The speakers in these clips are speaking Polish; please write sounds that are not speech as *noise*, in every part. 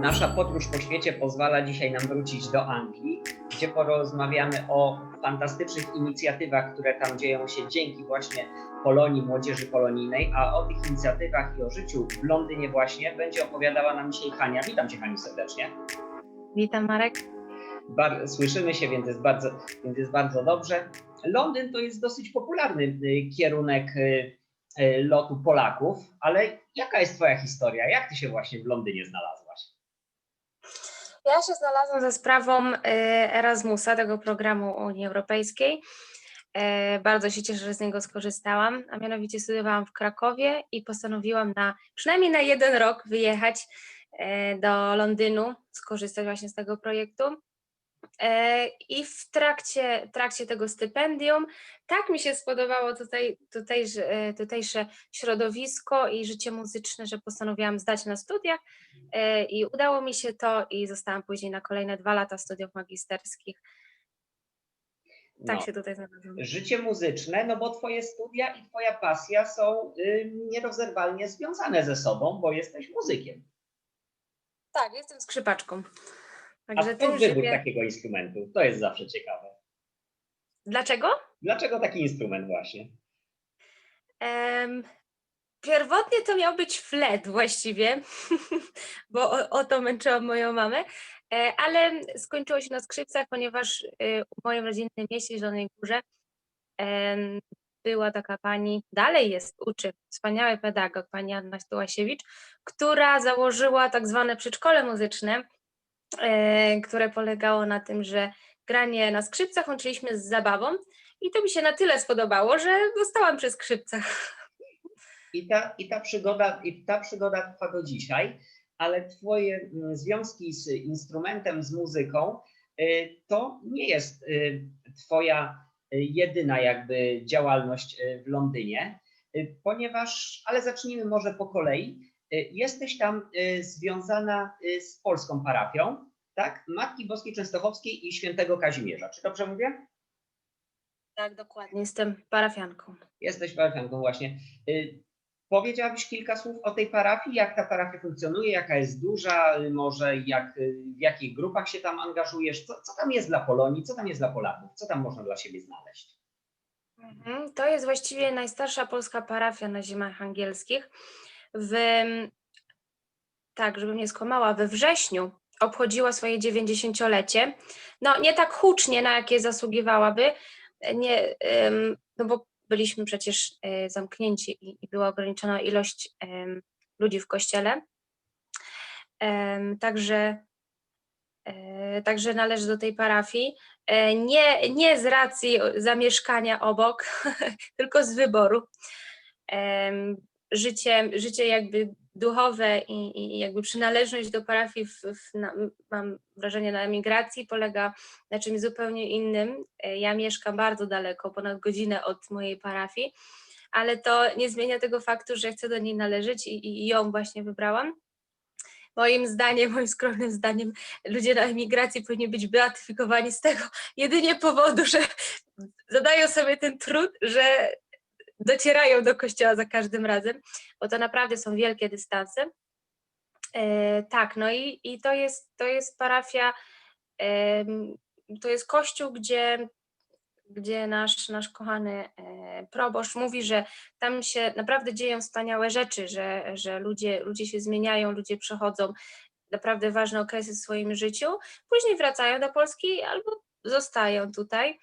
Nasza podróż po świecie pozwala dzisiaj nam wrócić do Anglii, gdzie porozmawiamy o fantastycznych inicjatywach, które tam dzieją się dzięki właśnie Polonii, Młodzieży Polonijnej, a o tych inicjatywach i o życiu w Londynie właśnie będzie opowiadała nam dzisiaj Hania. Witam Cię Haniu serdecznie. Witam Marek. Bar- słyszymy się, więc jest, bardzo, więc jest bardzo dobrze. Londyn to jest dosyć popularny y, kierunek y, y, lotu Polaków, ale jaka jest Twoja historia? Jak Ty się właśnie w Londynie znalazłaś? Ja się znalazłam za sprawą e, Erasmusa, tego programu Unii Europejskiej. E, Bardzo się cieszę, że z niego skorzystałam, a mianowicie studiowałam w Krakowie i postanowiłam na przynajmniej na jeden rok wyjechać e, do Londynu, skorzystać właśnie z tego projektu. E, I w trakcie, trakcie tego stypendium tak mi się spodobało tutaj, tutejże, e, tutejsze środowisko i życie muzyczne, że postanowiłam zdać na studiach e, i udało mi się to i zostałam później na kolejne dwa lata studiów magisterskich. Tak No. się tutaj znalazłam. życie muzyczne, no bo twoje studia i twoja pasja są y, nierozerwalnie związane ze sobą, bo jesteś muzykiem. Tak, jestem skrzypaczką. A Także skąd tym wybór takiego instrumentu? To jest zawsze ciekawe. Dlaczego? Dlaczego taki instrument właśnie? Em, Pierwotnie to miał być flet właściwie, *laughs* bo o, o to męczyłam moją mamę, e, ale skończyło się na skrzypcach, ponieważ e, w moim rodzinnym mieście, Zielonej Górze, była taka pani, dalej jest, uczy, wspaniały pedagog, pani Anna Stułasiewicz, która założyła tak zwane przedszkole muzyczne, e, które polegało na tym, że granie na skrzypcach łączyliśmy z zabawą i to mi się na tyle spodobało, że zostałam przy skrzypcach. I ta, i ta, przygoda, I ta przygoda trwa do dzisiaj, ale twoje związki z instrumentem, z muzyką, y, to nie jest y, twoja jedyna jakby działalność w Londynie, ponieważ, ale zacznijmy może po kolei. Y, Jesteś tam y, związana y, z polską parafią, tak? Matki Boskiej Częstochowskiej i Świętego Kazimierza. Czy dobrze mówię? Tak, dokładnie. Jestem parafianką. Jesteś parafianką właśnie. Powiedziałabyś kilka słów o tej parafii, jak ta parafia funkcjonuje, jaka jest duża, może jak, w jakich grupach się tam angażujesz, co, co tam jest dla Polonii, co tam jest dla Polaków, co tam można dla siebie znaleźć. Mhm, To jest właściwie najstarsza polska parafia na ziemiach angielskich. W, tak, żebym nie skłamała, we wrześniu obchodziła swoje 90-lecie. No nie tak hucznie, na jakie zasługiwałaby, nie, no bo byliśmy przecież e, zamknięci i, i była ograniczona ilość ludzi w kościele. Także, e, także należy do tej parafii. E, Nie, nie z racji zamieszkania obok, *laughs* tylko z wyboru. Życie, życie jakby duchowe i, i jakby przynależność do parafii, w, w, na, mam wrażenie, na emigracji polega na czymś zupełnie innym. E, Ja mieszkam bardzo daleko, ponad godzinę od mojej parafii, ale to nie zmienia tego faktu, że chcę do niej należeć i, i ją właśnie wybrałam. Moim zdaniem, moim skromnym zdaniem, ludzie na emigracji powinni być beatyfikowani z tego jedynie powodu, że zadają sobie ten trud, że docierają do kościoła za każdym razem, bo to naprawdę są wielkie dystanse. E, tak, no i, i to, jest, to jest parafia, em, to jest kościół, gdzie, gdzie nasz, nasz kochany e, proboszcz mówi, że tam się naprawdę dzieją wspaniałe rzeczy, że, że ludzie, ludzie się zmieniają, ludzie przechodzą naprawdę ważne okresy w swoim życiu, później wracają do Polski albo zostają tutaj.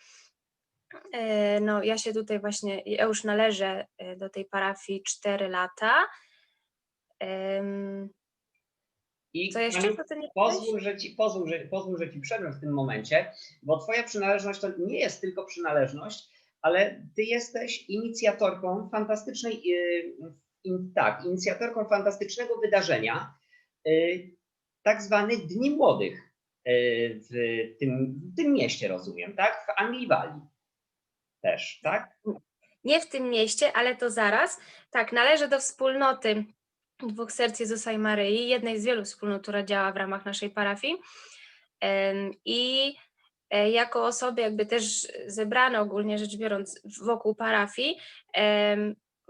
E, No, ja się tutaj właśnie, ja już należę e, do tej parafii 4 lata. I Co jeszcze? Co ty nie pozwól, że ci, pozwól, że, pozwól, że ci przerwę w tym momencie, bo twoja przynależność to nie jest tylko przynależność, ale ty jesteś inicjatorką fantastycznej, y, in, tak, inicjatorką fantastycznego wydarzenia, y, tak zwanych Dni Młodych y, w tym, w tym mieście, rozumiem, tak? W Anglii Walii też, tak? Nie w tym mieście, ale to zaraz. Tak, należę do wspólnoty Dwóch Serc Jezusa i Maryi, jednej z wielu wspólnot, która działa w ramach naszej parafii. I e, jako osoby jakby też zebrane ogólnie rzecz biorąc wokół parafii,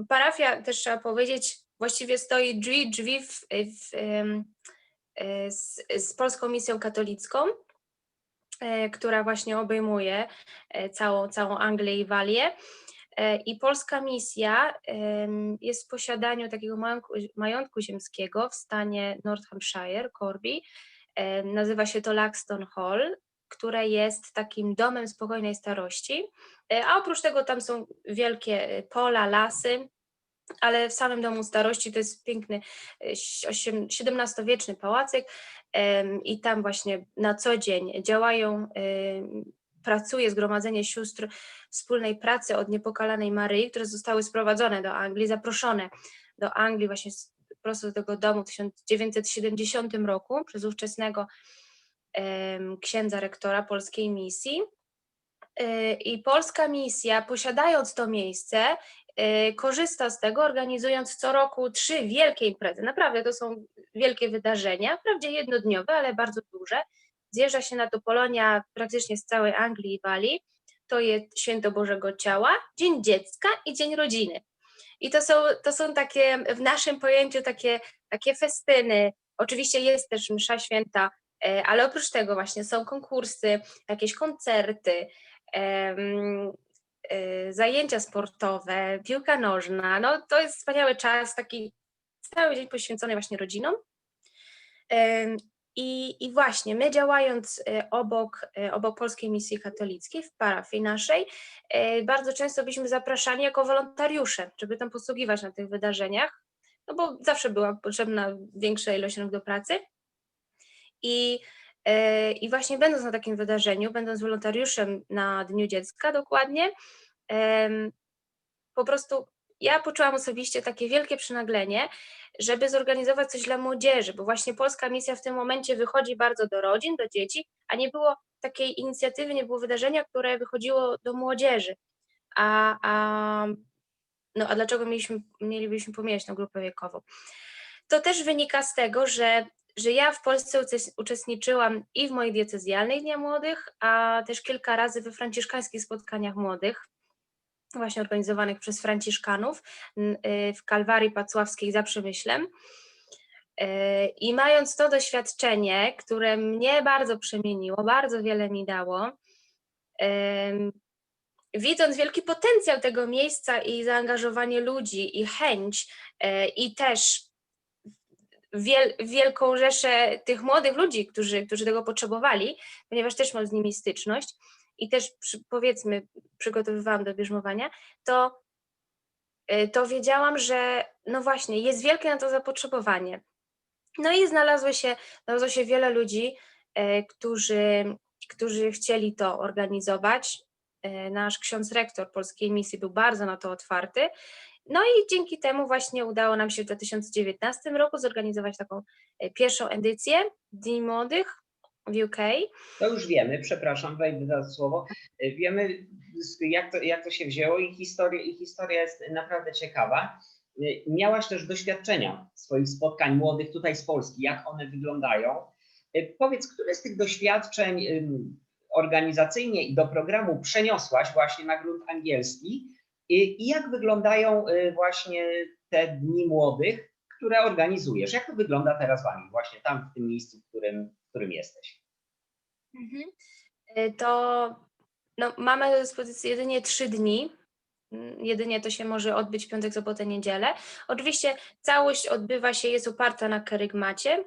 parafia też trzeba powiedzieć, właściwie stoi drzwi, drzwi w, w, e, z, z Polską Misją Katolicką, która właśnie obejmuje e, całą, całą Anglię i Walię. E, I polska misja jest w posiadaniu takiego majątku, ziemskiego w stanie North Hampshire, Corby. E, Nazywa się to Laxton Hall, które jest takim domem spokojnej starości. E, A oprócz tego tam są wielkie e, pola, lasy, ale w samym domu starości to jest piękny e, XVII-wieczny pałacyk i tam właśnie na co dzień działają, pracuje Zgromadzenie Sióstr Wspólnej Pracy od Niepokalanej Maryi, które zostały sprowadzone do Anglii, zaproszone do Anglii właśnie prosto do tego domu w 1970 roku przez ówczesnego księdza rektora polskiej misji. Y, I polska misja, posiadając to miejsce, korzysta z tego, organizując co roku trzy wielkie imprezy. Naprawdę to są wielkie wydarzenia, wprawdzie jednodniowe, ale bardzo duże. Zjeżdża się na to Polonia praktycznie z całej Anglii i Walii. To jest Święto Bożego Ciała, Dzień Dziecka i Dzień Rodziny. I to są, to są takie, w naszym pojęciu, takie, takie festyny. Oczywiście jest też msza święta, e, ale oprócz tego właśnie są konkursy, jakieś koncerty, zajęcia sportowe, piłka nożna. No to jest wspaniały czas, taki cały dzień poświęcony właśnie rodzinom. I, I właśnie my działając e, obok, e, obok Polskiej Misji Katolickiej w parafii naszej, bardzo często byliśmy zapraszani jako wolontariusze, żeby tam posługiwać na tych wydarzeniach, no bo zawsze była potrzebna większa ilość rąk do pracy. I, I właśnie będąc na takim wydarzeniu, będąc wolontariuszem na Dniu Dziecka dokładnie, po prostu ja poczułam osobiście takie wielkie przynaglenie, żeby zorganizować coś dla młodzieży, bo właśnie polska misja w tym momencie wychodzi bardzo do rodzin, do dzieci, a nie było takiej inicjatywy, nie było wydarzenia, które wychodziło do młodzieży. A, a, no, a dlaczego mieliśmy, mielibyśmy pomijać tę grupę wiekową? To też wynika z tego, że, że ja w Polsce uczestniczyłam i w mojej diecezjalnej Dnia Młodych, a też kilka razy we franciszkańskich spotkaniach młodych, właśnie organizowanych przez Franciszkanów y, w Kalwarii Pacławskiej za Przemyślem. Y, I mając to doświadczenie, które mnie bardzo przemieniło, bardzo wiele mi dało, widząc wielki potencjał tego miejsca i zaangażowanie ludzi i chęć e, i też wiel, wielką rzeszę tych młodych ludzi, którzy, którzy tego potrzebowali, ponieważ też mam z nimi styczność i też przy, powiedzmy przygotowywałam do bierzmowania, to, e, to wiedziałam, że no właśnie, jest wielkie na to zapotrzebowanie. No i znalazło się, znalazło się wiele ludzi, e, którzy, którzy chcieli to organizować. E, Nasz ksiądz rektor polskiej misji był bardzo na to otwarty. No i dzięki temu właśnie udało nam się w 2019 roku zorganizować taką e, pierwszą edycję Dni Młodych w UK. To już wiemy, przepraszam, wejdę za słowo. Y, Wiemy, jak to, jak to się wzięło i historia, i historia jest naprawdę ciekawa. Y, Miałaś też doświadczenia swoich spotkań młodych tutaj z Polski, jak one wyglądają. Powiedz, które z tych doświadczeń organizacyjnie i do programu przeniosłaś właśnie na grunt angielski i, i jak wyglądają y, właśnie te dni młodych, które organizujesz? Jak to wygląda teraz w Anglii, właśnie tam w tym miejscu, w którym, w którym jesteś? Mhm. Y, To no, mamy do dyspozycji jedynie trzy dni. Mm, Jedynie to się może odbyć piątek, sobotę, niedzielę. Oczywiście całość odbywa się, jest oparta na kerygmacie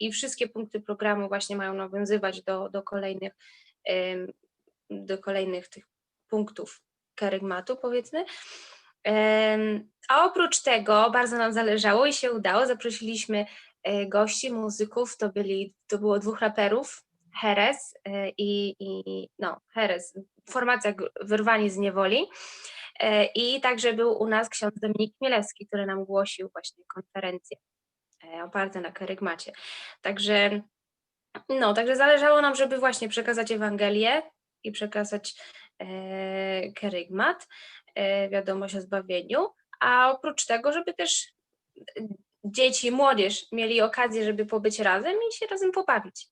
i wszystkie punkty programu właśnie mają nawiązywać do, do kolejnych do kolejnych tych punktów kerygmatu, powiedzmy. A oprócz tego bardzo nam zależało i się udało. Zaprosiliśmy e, gości, muzyków. To byli, to było dwóch raperów, Heres e, i, i no, Heres, formacja Wyrwani z niewoli. E, I także był u nas ksiądz Dominik Chmielewski, który nam głosił właśnie konferencję oparte na kerygmacie. Także no, także zależało nam, żeby właśnie przekazać Ewangelię i przekazać kerygmat, e, wiadomość o zbawieniu, a oprócz tego, żeby też e, dzieci, młodzież mieli okazję, żeby pobyć razem i się razem pobawić.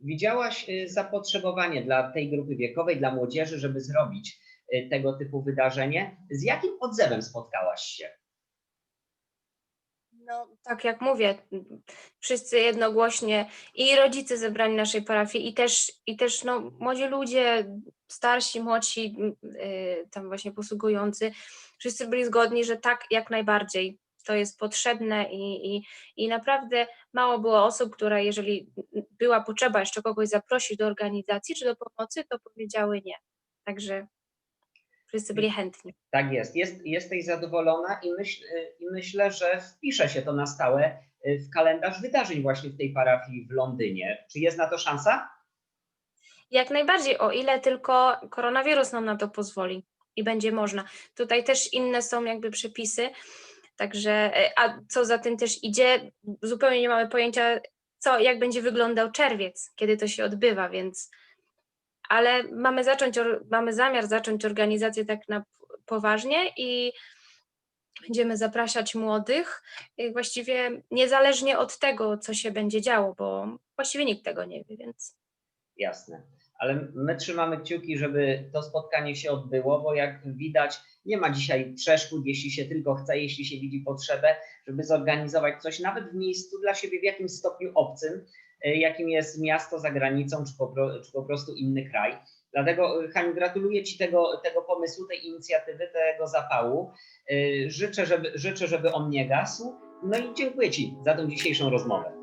Widziałaś y, zapotrzebowanie dla tej grupy wiekowej, dla młodzieży, żeby zrobić tego typu wydarzenie. Z jakim odzewem spotkałaś się? No, tak jak mówię, wszyscy jednogłośnie i rodzice zebrani naszej parafii i też, i też no, młodzi ludzie, starsi, młodsi, y, tam właśnie posługujący, wszyscy byli zgodni, że tak, jak najbardziej to jest potrzebne i, i, i naprawdę mało było osób, które jeżeli była potrzeba jeszcze kogoś zaprosić do organizacji czy do pomocy, to powiedziały nie. Także wszyscy byli chętni. Tak jest. jest jesteś zadowolona i, myśl, i myślę, że wpisze się to na stałe y, w kalendarz wydarzeń właśnie w tej parafii w Londynie. Czy jest na to szansa? Jak najbardziej, o ile tylko koronawirus nam na to pozwoli i będzie można. Tutaj też inne są jakby przepisy, także, e, a co za tym też idzie, zupełnie nie mamy pojęcia, co, jak będzie wyglądał czerwiec, kiedy to się odbywa, więc, ale mamy zacząć, mamy zamiar zacząć organizację tak na poważnie i będziemy zapraszać młodych, y, właściwie niezależnie od tego, co się będzie działo, bo właściwie nikt tego nie wie, więc Jasne. Ale my trzymamy kciuki, żeby to spotkanie się odbyło, bo jak widać, nie ma dzisiaj przeszkód, jeśli się tylko chce, jeśli się widzi potrzebę, żeby zorganizować coś nawet w miejscu dla siebie w jakimś stopniu obcym, y, jakim jest miasto za granicą, czy po, czy po prostu inny kraj. Dlatego, y, Haniu, gratuluję Ci tego, tego pomysłu, tej inicjatywy, tego zapału. Y, Życzę żeby, życzę, żeby on nie gasł. No i dziękuję Ci za tę dzisiejszą rozmowę.